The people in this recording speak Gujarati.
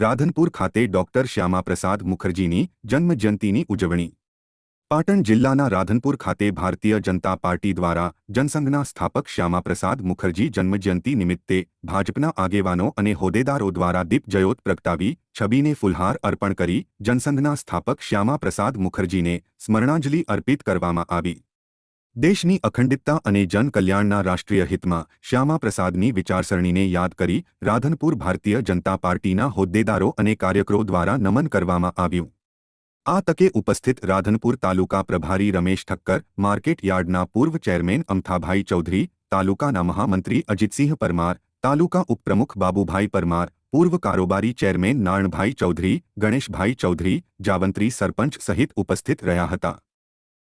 રાધનપુર ખાતે ડોક્ટર શ્યામાપ્રસાદ મુખર્જીની જન્મજયંતિની ઉજવણી. પાટણ જિલ્લાના રાધનપુર ખાતે ભારતીય જનતા પાર્ટી દ્વારા જનસંઘના સ્થાપક શ્યામાપ્રસાદ મુખર્જી જન્મજયંતિ નિમિત્તે ભાજપના આગેવાનો અને હોદ્દેદારો દ્વારા દીપજયોત પ્રગટાવી, છબીને ફુલહાર અર્પણ કરી જનસંઘના સ્થાપક શ્યામાપ્રસાદ મુખર્જીને સ્મરણાંજલિ અર્પિત કરવામાં આવી. દેશની અખંડિતતા અને જનકલ્યાણના રાષ્ટ્રીય હિતમાં શ્યામાપ્રસાદની વિચારસરણીને યાદ કરી રાધનપુર ભારતીય જનતા પાર્ટીના હોદ્દેદારો અને કાર્યકરો દ્વારા નમન કરવામાં આવ્યું. આ તકે ઉપસ્થિત રાધનપુર તાલુકા પ્રભારી રમેશ ઠક્કર, માર્કેટ યાર્ડના પૂર્વ ચેરમેન અમથાભાઈ ચૌધરી, તાલુકાના મહામંત્રી અજીતસિંહ પરમાર, તાલુકા ઉપપ્રમુખ બાબુભાઈ પરમાર, પૂર્વ કારોબારી ચેરમેન નારણભાઈ ચૌધરી, ગણેશભાઈ ચૌધરી, જાવંત્રી સરપંચ સહિત ઉપસ્થિત રહ્યા હતા.